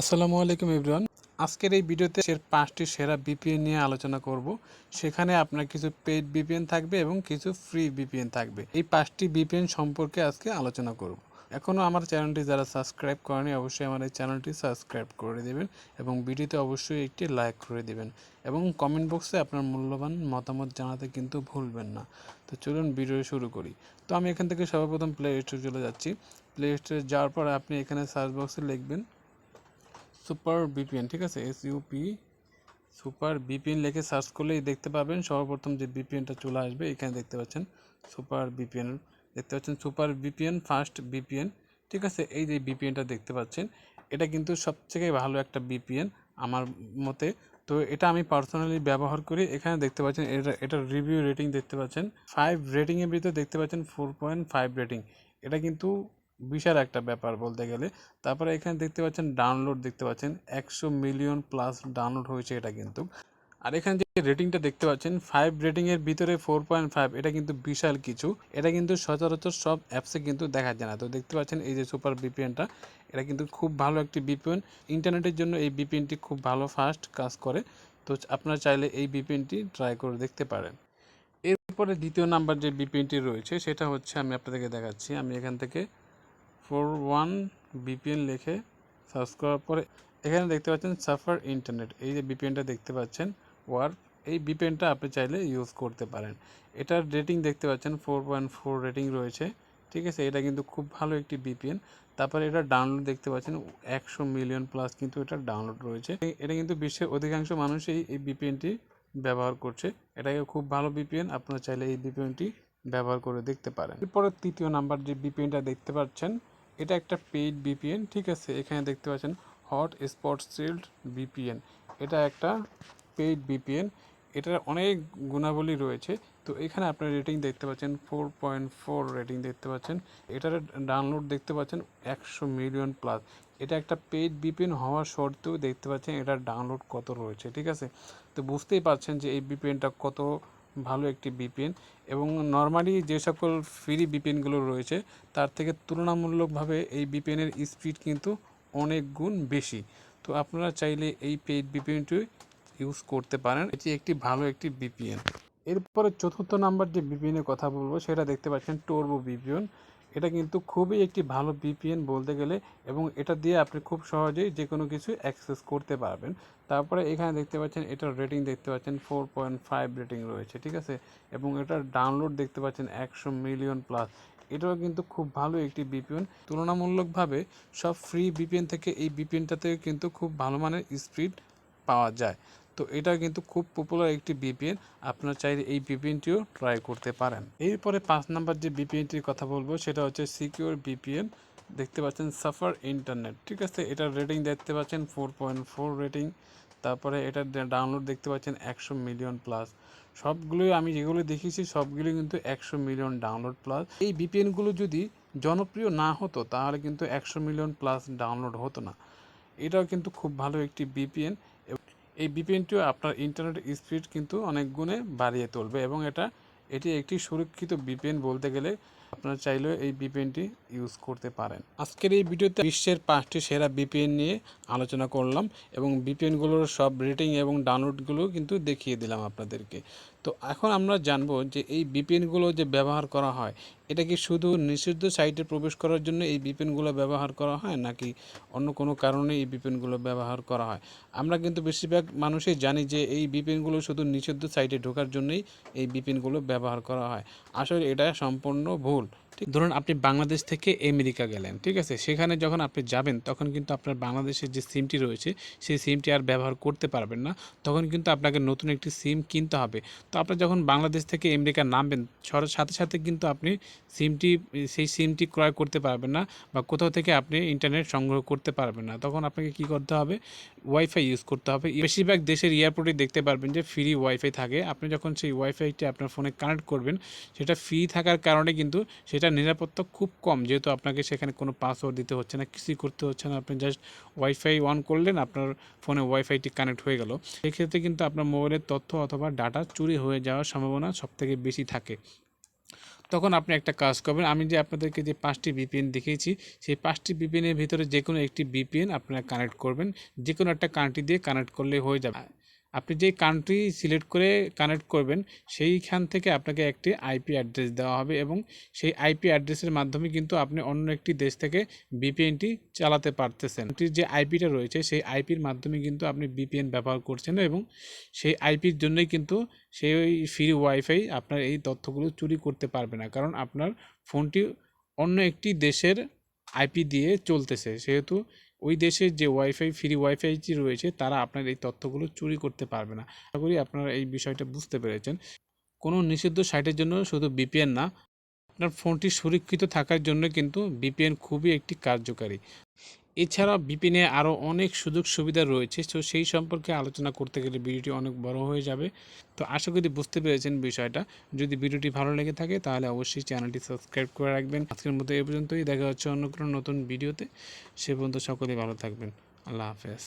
আসসালামু আলাইকুম এভরিওয়ান। আজকের এই ভিডিওতে এর পাঁচটি সেরা বিপিএন নিয়ে আলোচনা করব। সেখানে আপনার কিছু পেড বিপিএন থাকবে এবং কিছু ফ্রি বিপিএন থাকবে। এই পাঁচটি বিপিএন সম্পর্কে আজকে আলোচনা করব। এখনও আমার চ্যানেলটি যারা সাবস্ক্রাইব করেনি, অবশ্যই আমার এই চ্যানেলটি সাবস্ক্রাইব করে দেবেন এবং ভিডিওতে অবশ্যই একটি লাইক করে দেবেন এবং কমেন্ট বক্সে আপনার মূল্যবান মতামত জানাতে কিন্তু ভুলবেন না। তো চলুন ভিডিও শুরু করি। তো আমি এখান থেকে সর্বপ্রথম প্লে স্টোরে চলে যাচ্ছি। প্লে স্টোরে যাওয়ার পর আপনি এখানে সার্চ বক্সে লিখবেন সুপার বিপিএন ঠিক আছে? এস ইউপি সুপার বিপিএন লিখে সার্চ করলেই দেখতে পাবেন সর্বপ্রথম যে বিপিএনটা চলে আসবে, এখানে দেখতে পাচ্ছেন সুপার বিপিএন দেখতে পাচ্ছেন সুপার বিপিএন ফার্স্ট বিপিএন ঠিক আছে? এই যে বিপিএনটা দেখতে পাচ্ছেন, এটা কিন্তু সবথেকে ভালো একটা বিপিএন আমার মতে। তো এটা আমি পার্সোনালি ব্যবহার করি, এখানে দেখতে পাচ্ছেন এটা, এটার রিভিউ রেটিং দেখতে পাচ্ছেন। ফাইভ রেটিংয়ের ভিতরে দেখতে পাচ্ছেন ফোর পয়েন্ট ফাইভ রেটিং এটা কিন্তু বিশাল একটা ব্যাপার বলতে গেলে। তারপরে এখানে দেখতে পাচ্ছেন ডাউনলোড দেখতে পাচ্ছেন, একশো মিলিয়ন প্লাস ডাউনলোড হয়েছে এটা কিন্তু। আর এখানে যে রেটিংটা দেখতে পাচ্ছেন ফাইভ রেটিংয়ের ভিতরে ফোর পয়েন্ট ফাইভ এটা কিন্তু বিশাল কিছু। এটা কিন্তু সচরাচর সব অ্যাপসে কিন্তু দেখা যায় না। তো দেখতে পাচ্ছেন এই যে সুপার বিপিএনটা এটা কিন্তু খুব ভালো একটি বিপিএন ইন্টারনেটের জন্য এই বিপিএনটি খুব ভালো ফাস্ট কাজ করে। তো আপনারা চাইলে এই বিপিএনটি ট্রাই করে দেখতে পারেন। এরপরে দ্বিতীয় নাম্বার যে বিপিএনটি রয়েছে, সেটা হচ্ছে আমি আপনাদেরকে দেখাচ্ছি। আমি এখান থেকে ফোর ওয়ান বিপিএন লিখে সার্চ করার পরে এখানে দেখতে পাচ্ছেন সাফার ইন্টারনেট। এই যে বিপিএনটা দেখতে পাচ্ছেন ওয়ার এই বিপিএনটা আপনি চাইলে ইউজ করতে পারেন। এটার রেটিং দেখতে পাচ্ছেন, ফোর পয়েন্ট ফোর রেটিং রয়েছে। ঠিক আছে, এটা কিন্তু খুব ভালো একটি বিপিএন। তারপরে এটা ডাউনলোড দেখতে পাচ্ছেন, একশো মিলিয়ন প্লাস কিন্তু এটা ডাউনলোড রয়েছে। এটা কিন্তু বিশ্বের অধিকাংশ মানুষই এই বিপিএনটি ব্যবহার করছে। এটাকে খুব ভালো বিপিএন, আপনারা চাইলে এই বিপিএনটি ব্যবহার করে দেখতে পারেন। এরপরে তৃতীয় নাম্বার যে বিপিএনটা দেখতে পাচ্ছেন এটা একটা পেইড বিপিএন ঠিক আছে? এখানে দেখতে পাচ্ছেন হট স্পট শিল্ড বিপিএন এটা একটা পেইড বিপিএন এটার অনেক গুণাবলী রয়েছে। তো এখানে আপনার রেটিং দেখতে পাচ্ছেন ফোর পয়েন্ট ফোর রেটিং দেখতে পাচ্ছেন। এটার ডাউনলোড দেখতে পাচ্ছেন, একশো মিলিয়ন প্লাস এটা একটা পেইড বিপিএন হওয়া সত্ত্বেও দেখতে পাচ্ছেন, এটার ডাউনলোড কত রয়েছে, ঠিক আছে? তো বুঝতেই পারছেন যে এই বিপিএনটা কত ভালো একটি বিপিএন এবং নর্মালি যে সকল ফ্রি বিপিএনগুলো রয়েছে, তার থেকে তুলনামূলকভাবে এই বিপিএনের স্পিড কিন্তু অনেক গুণ বেশি। তো আপনারা চাইলে এই পেইড বিপিএনটি ইউজ করতে পারেন। এটি একটি ভালো একটি বিপিএন। এরপরে চতুর্থ নাম্বার যে বিপিএনের কথা বলব, সেটা দেখতে পাচ্ছেন টোরবো বিপিএন এটা কিন্তু খুবই একটি ভালো বিপিএন বলতে গেলে এবং এটা দিয়ে আপনি খুব সহজেই যে কোনো কিছু অ্যাক্সেস করতে পারবেন। তারপরে এখানে দেখতে পাচ্ছেন, এটার রেটিং দেখতে পাচ্ছেন ফোর পয়েন্ট ফাইভ রেটিং রয়েছে, ঠিক আছে? এবং এটার ডাউনলোড দেখতে পাচ্ছেন একশো মিলিয়ন প্লাস এটাও কিন্তু খুব ভালো একটি বিপিএন তুলনামূলকভাবে সব ফ্রি বিপিএন থেকে এই বিপিএনটাতে কিন্তু খুব ভালো মানের স্পিড পাওয়া যায়। তো এটা কিন্তু খুব পপুলার একটি বিপিএন আপনারা চাইলে এই বিপিএনটিও ট্রাই করতে পারেন। এরপরে পাঁচ নাম্বার যে বিপিএনটির কথা বলব, সেটা হচ্ছে সিকিউর বিপিএন দেখতে পাচ্ছেন সাফার ইন্টারনেট ঠিক আছে? এটার রেটিং দেখতে পাচ্ছেন ফোর পয়েন্ট ফোর রেটিং তারপরে এটার ডাউনলোড দেখতে পাচ্ছেন একশো মিলিয়ন প্লাস সবগুলোই আমি যেগুলো দেখেছি সবগুলো কিন্তু একশো মিলিয়ন ডাউনলোড প্লাস এই বিপিএনগুলো যদি জনপ্রিয় না হতো, তাহলে কিন্তু একশো মিলিয়ন প্লাস ডাউনলোড হতো না। এটাও কিন্তু খুব ভালো একটি বিপিএন এই বিপিএনটিও আপনার ইন্টারনেট স্পিড কিন্তু অনেক গুণে বাড়িয়ে তুলবে এবং এটা, এটি একটি সুরক্ষিত বিপিএন বলতে গেলে আপনারা চাইলেও এই বিপিএনটি ইউজ করতে পারেন। আজকের এই ভিডিওতে বিশ্বের পাঁচটি সেরা বিপিএন নিয়ে আলোচনা করলাম এবং বিপিএনগুলোর সব রেটিং এবং ডাউনলোডগুলো কিন্তু দেখিয়ে দিলাম আপনাদেরকে। তো এখন আমরা জানব যে এই বিপিএনগুলো যে ব্যবহার করা হয়, এটা কি শুধু নিষিদ্ধ সাইটে প্রবেশ করার জন্য এই বিপিএনগুলো ব্যবহার করা হয়, নাকি অন্য কোনো কারণে এই বিপিএনগুলো ব্যবহার করা হয়? আমরা কিন্তু বেশিরভাগ মানুষই জানি যে এই বিপিএনগুলো শুধু নিষিদ্ধ সাইটে ঢোকার জন্যই এই বিপিএনগুলো ব্যবহার করা হয়। আসলে এটা সম্পূর্ণ ভুল। ঠিক। ধরুন আপনি বাংলাদেশ থেকে আমেরিকা গেলেন, ঠিক আছে? সেখানে যখন আপনি যাবেন, তখন কিন্তু আপনার বাংলাদেশের যে সিমটি রয়েছে, সেই সিমটি আর ব্যবহার করতে পারবেন না। তখন কিন্তু আপনাকে নতুন একটি সিম কিনতে হবে। তো আপনি যখন বাংলাদেশ থেকে আমেরিকা নামবেন সাথে সাথে কিন্তু আপনি সিমটি সেই সিমটি ক্রয় করতে পারবেন না বা কোথাও থেকে আপনি ইন্টারনেট সংগ্রহ করতে পারবেন না। তখন আপনাকে কি করতে হবে? ওয়াইফাই ইউজ করতে হবে। বেশিরভাগ দেশের এয়ারপোর্টে দেখতে পারবেন যে ফ্রি ওয়াইফাই থাকে। আপনি যখন সেই ওয়াইফাইটি আপনার ফোনে কানেক্ট করবেন, সেটা ফ্রি থাকার কারণে কিন্তু সেটা নিরাপত্তা খুব কম, যেহেতু আপনাকে সেখানে কোনো পাসওয়ার্ড দিতে হচ্ছে না, কিছুই করতে হচ্ছে না। আপনি জাস্ট ওয়াইফাই অন করলেন, আপনার ফোনে ওয়াইফাইটি কানেক্ট হয়ে গেল। সেক্ষেত্রে কিন্তু আপনার মোবাইলের তথ্য অথবা ডাটা চুরি হয়ে যাওয়ার সম্ভাবনা সবথেকে বেশি থাকে। তখন আপনি একটা কাজ করবেন, আমি যে আপনাদেরকে যে পাঁচটি বিপিএন দেখিয়েছি, সেই পাঁচটি বিপিএনের ভিতরে যে কোনো একটি বিপিএন আপনারা কানেক্ট করবেন। যে কোনো একটা কান্ট্রি দিয়ে কানেক্ট করলে হয়ে যাবে। আপনি যে কান্ট্রি সিলেক্ট করে কানেক্ট করবেন, সেইখান থেকে আপনাকে একটি আইপি অ্যাড্রেস দেওয়া হবে এবং সেই আইপি অ্যাড্রেসের মাধ্যমে কিন্তু আপনি অন্য একটি দেশ থেকে বিপিএনটি চালাতে পারতেছেন। যে আইপিটা রয়েছে, সেই আইপির মাধ্যমে কিন্তু আপনি বিপিএন ব্যবহার করছেন এবং সেই আইপির জন্যই কিন্তু সেই ফ্রি ওয়াইফাই আপনার এই তথ্যগুলো চুরি করতে পারবে না। কারণ আপনার ফোনটি অন্য একটি দেশের আইপি দিয়ে চলতেছে। সেহেতু ওই দেশের যে ওয়াইফাই ফ্রি ওয়াইফাইটি রয়েছে, তারা আপনার এই তথ্যগুলো চুরি করতে পারবে না। আশা করি আপনারা এই বিষয়টা বুঝতে পেরেছেন। কোনো নিষিদ্ধ সাইটের জন্য শুধু বিপিএন না, আপনার ফোনটি সুরক্ষিত থাকার জন্য কিন্তু বিপিএন খুবই একটি কার্যকারী। এছাড়া বিপিনে আরও অনেক সুযোগ সুবিধা রয়েছে, তো সেই সম্পর্কে আলোচনা করতে গেলে ভিডিওটি অনেক বড় হয়ে যাবে। তো আশা করি বুঝতে পেরেছেন বিষয়টা। যদি ভিডিওটি ভালো লেগে থাকে, তাহলে অবশ্যই চ্যানেলটি সাবস্ক্রাইব করে রাখবেন। আজকের মতো এই পর্যন্তই। দেখা হচ্ছে অন্য কোনো নতুন ভিডিওতে। সে পর্যন্ত সকলেই ভালো থাকবেন। আল্লাহ হাফেজ।